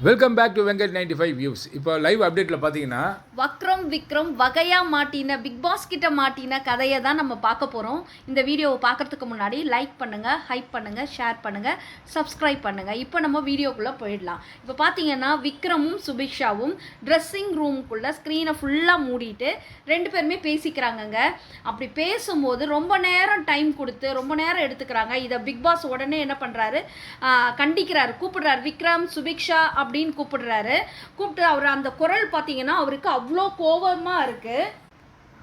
Welcome back to Venkat ninety five views இப்போ live அப்டேட்டில் பார்த்தீங்கன்னா விக்ரம் விக்ரம் வகையாக மாட்டின பிக் பாஸ் கிட்ட மாட்டின கதையை தான் நம்ம பார்க்க போகிறோம் இந்த வீடியோவை பார்க்கறதுக்கு முன்னாடி லைக் பண்ணுங்கள் ஹைப் பண்ணுங்க ஷேர் பண்ணுங்கள் சப்ஸ்கிரைப் பண்ணுங்க. இப்போ நம்ம வீடியோக்குள்ளே போயிடலாம். இப்போ பார்த்தீங்கன்னா விக்ரமும் சுபிக்ஷாவும் ட்ரெஸ்ஸிங் ரூம்குள்ளே ஸ்க்ரீனை ஃபுல்லாக மூடிட்டு ரெண்டு பேருமே பேசிக்கிறாங்கங்க. அப்படி பேசும்போது ரொம்ப நேரம் டைம் கொடுத்து ரொம்ப நேரம் எடுத்துக்கிறாங்க. இதை பிக் பாஸ் உடனே என்ன பண்ணுறாரு கண்டிக்கிறாரு. கூப்பிடுறாரு. விக்ரம் சுபிக்ஷா அப்படின்னு கூப்பிடுறாரு. கூப்பிட்டு அவர் அந்த குரல் பார்த்தீங்கன்னா அவருக்கு அவ்வளோ கோபமாக இருக்குது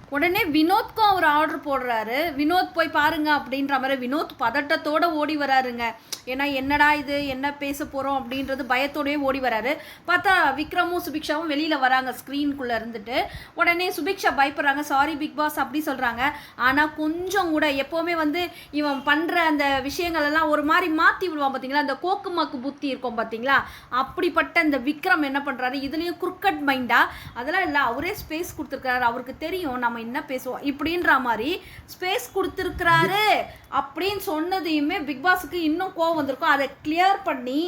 உடனே வினோத்க்கும் அவர் ஆர்டர் போடுறாரு. வினோத் போய் பாருங்க அப்படின்ற மாதிரி வினோத் பதட்டத்தோட ஓடி வராருங்க. ஏன்னா என்னடா இது? என்ன பேச போகிறோம் அப்படின்றது பயத்தோடயே ஓடி வராரு. பார்த்தா விக்ரமும் சுபிக்ஷாவும் வெளியில் வராங்க. ஸ்க்ரீனுக்குள்ளே இருந்துட்டு. உடனே சுபிக்ஷா பயப்படுறாங்க. சாரி பிக் பாஸ் அப்படி சொல்கிறாங்க ஆனால் கொஞ்சம் கூட எப்போவுமே வந்து இவன் பண்ணுற அந்த விஷயங்கள் எல்லாம் ஒரு மாதிரி மாற்றி விடுவான் பார்த்தீங்களா அந்த கோக்கு மாக்கு புத்தி இருக்கும் பார்த்தீங்களா அப்படிப்பட்ட இந்த விக்ரம் என்ன பண்ணுறாரு இதுலேயும் குறுக்கட் மைண்டா அதெல்லாம் இல்லை. அவரே ஸ்பேஸ் கொடுத்துருக்காரு அவருக்கு தெரியும். நம்ம என்ன பேசுவோம்? இப்படின்ற மாதிரி ஸ்பேஸ் கொடுத்துருக்கிறாரு. அப்படின்னு சொன்னதையுமே பிக் பாஸுக்கு இன்னும் கோவம் வந்திருக்கும். அதை கிளியர் பண்ணி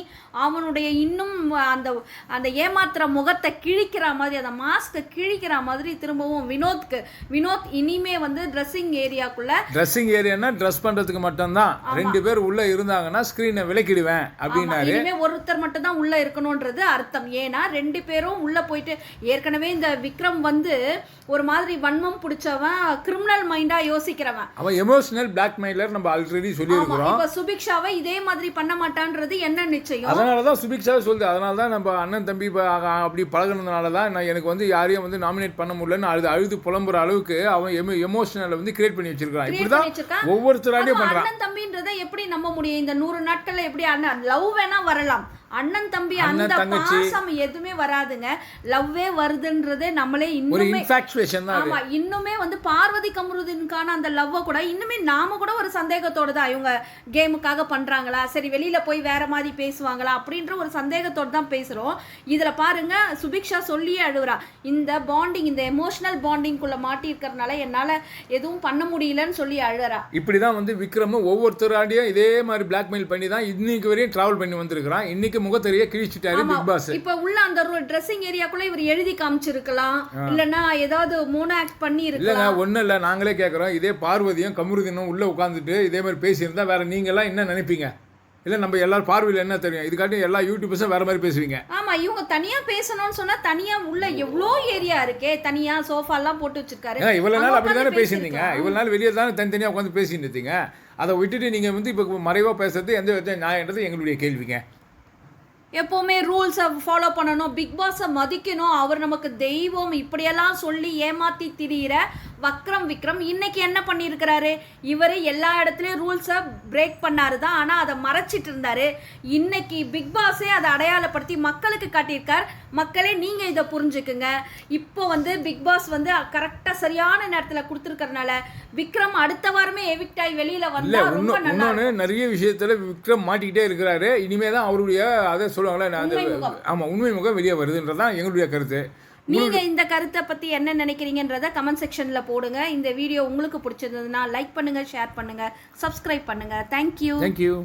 அவனுடைய இன்னும் அந்த அந்த ஏமாத்துற முகத்தை கிழிக்கிற மாதிரி அந்த மாஸ்க்கை கிழிக்கிற மாதிரி திரும்பவும் வினோத்க்கு வினோத் இனிமே வந்து ட்ரெஸ்ஸிங் ஏரியாக்குள்ள ட்ரெஸ்ஸிங் ஏரியானா ட்ரெஸ் பண்ணுறதுக்கு மட்டும்தான். ரெண்டு பேர் உள்ளே இருந்தாங்கன்னா ஸ்க்ரீனை விலக்கிடுவேன் அப்படின்னாரு. இனிமே ஒருத்தர் மட்டும் தான் உள்ள இருக்கணும்ன்றது அர்த்தம். ஏன்னா ரெண்டு பேரும் உள்ள போயிட்டு ஏற்கனவே இந்த விக்ரம் வந்து ஒரு மாதிரி வன்மம் பிடிச்சவன் கிரிமினல் மைண்டா யோசிக்கிறவன். அவன் எமோஷனல் பிளாக்மெயிலர் நம்ம ஆல்ரெடி சொல்லியிருக்கிறோம். இப்ப சுபிக்ஷாவை இதே மாதிரி பண்ண மாட்டான்றது என்ன நிச்சயம்? அதனால தான் சுபிக்ஷாவே சொல்லுது. அதனால தான் நம்ம அண்ணன் தம்பி அப்படி பழகுனதுனால தான் நான் எனக்கு வந்து யாரையும் வந்து நாமினேட் பண்ண முடியலன்னு அழுது அழுது புலம்புற அளவுக்கு அவன் எமோ எமோஷனலை வந்து கிரியேட் பண்ணி வச்சிருக்கான் இப்படி தான். ஒவ்வொருத்தராலையும் பண்ணுறான் அண்ணன் தம்பின்றதை எப்படி நம்ப முடியும்? இந்த நூறு நாட்கள்ல எப்படி அண்ணன் லவ் வேணா வரலாம். அண்ணன் தம்பி அந்த. பாசம் எதுவுமே வராதுங்க. லவ்வே வருதுன்றதே நம்மளே இன்னுமே ஆமா இன்னுமே வந்து பார்வதி கமருதீனுக்கான அந்த லவ்வை கூட இன்னுமே நாம கூட ஒரு சந்தேகத்தோட தான் இவங்க கேமுக்காக பண்றாங்களா? சரி வெளியில போய் வேற மாதிரி பேசுவாங்களா? அப்படின்ற ஒரு சந்தேகத்தோட தான் பேசுறோம். இதுல பாருங்க சுபிக்ஷா சொல்லியே அழுகுறா இந்த பாண்டிங் இந்த எமோஷனல் பாண்டிங்குள்ள மாட்டி இருக்கிறதுனால என்னால எதுவும் பண்ண முடியலன்னு சொல்லி அழுறா. இப்படி தான் வந்து விக்ரம் ஒவ்வொருத்தராடியும் இதே மாதிரி பிளாக்மெயில் பண்ணி தான் இன்னைக்கு வரையும் டிராவல் பண்ணி வந்திருக்கிறான். இன்னைக்கு முகத்தறிய கிழிச்சிட்டாரு பிக் பாஸ் இப்ப உள்ள அந்த ட்ரெஸ்ஸிங் ஏரியாக்குள்ள இவர் எழுதி காமிச்சிருக்கலாம். இல்லனா ஏதாவது மோனோ ஆக்ட் பண்ணி இல்லைங்க இருக்கலாம் ஒன்றும் இல்லை. நாங்களே கேட்குறோம் இதே பார்வதியும் கமருதீனும் உள்ளே உட்காந்துட்டு இதே மாதிரி பேசியிருந்தா வேற நீங்களாம் என்ன நினைப்பீங்க? இல்லை நம்ம எல்லாரும் பார்வையில் என்ன தெரியும்? இதுக்காட்டி எல்லா யூடியூபர்ஸும் வேற மாதிரி பேசுவீங்க. ஆமா இவங்க தனியா பேசணும்னு சொன்னா தனியா உள்ள எவ்வளோ ஏரியா இருக்கே. தனியா சோஃபா எல்லாம் போட்டு வச்சிருக்காரு. இவ்வளோ நாள் அங்க அப்படி தானே உட்கார்ந்து பேசியிருந்தீங்க? இவ்வளோ நாள் வெளியே தானே தனித்தனியாக உட்காந்து பேசிட்டு இருந்தீங்க? அதை விட்டுட்டு நீங்கள் வந்து இப்போ மறைவாக பேசுறது எந்த வித நியாயன்றது எங்களுடைய கேள்விங்க. எப்போவுமே ரூல்ஸை ஃபாலோ பண்ணணும். பிக் பாஸை மதிக்கணும். அவர் நமக்கு தெய்வம். இப்படியெல்லாம் சொல்லி ஏமாத்தி திரியிற வக்ரம் விக்ரம் இன்னைக்கு என்ன பண்ணியிருக்கிறாரு? இவர் எல்லா இடத்துலையும் ரூல்ஸை பிரேக் பண்ணாரு தான். ஆனால் அதை மறைச்சிட்டு இருந்தாரு. இன்னைக்கு பிக் பாஸே அதை அடையாளப்படுத்தி மக்களுக்கு காட்டியிருக்கார். மக்களே நீங்கள் இதை புரிஞ்சுக்குங்க. இப்போ வந்து பிக் பாஸ் வந்து கரெக்டாக சரியான நேரத்தில் கொடுத்துருக்கறனால விக்ரம் அடுத்த வாரமே எவிக்ட் ஆகி வெளியில வந்தா ரொம்ப நல்லா இன்னொன்று நிறைய விஷயத்தில் விக்ரம் மாட்டிக்கிட்டே இருக்கிறாரு. இனிமே தான் அவருடைய அதை சொல்லுவாங்களே நான் உண்மை முகம். ஆமாம் உண்மை முகம் வெளியே வருதுன்றது தான் எங்களுடைய கருத்து. நீங்க இந்த கருத்தை பத்தி என்ன நினைக்கிறீங்கன்றத கமெண்ட் செக்ஷன்ல போடுங்க. இந்த வீடியோ உங்களுக்கு பிடிச்சிருந்ததுன்னா லைக் பண்ணுங்க ஷேர் பண்ணுங்க சப்ஸ்கிரைப் பண்ணுங்க. Thank you thank you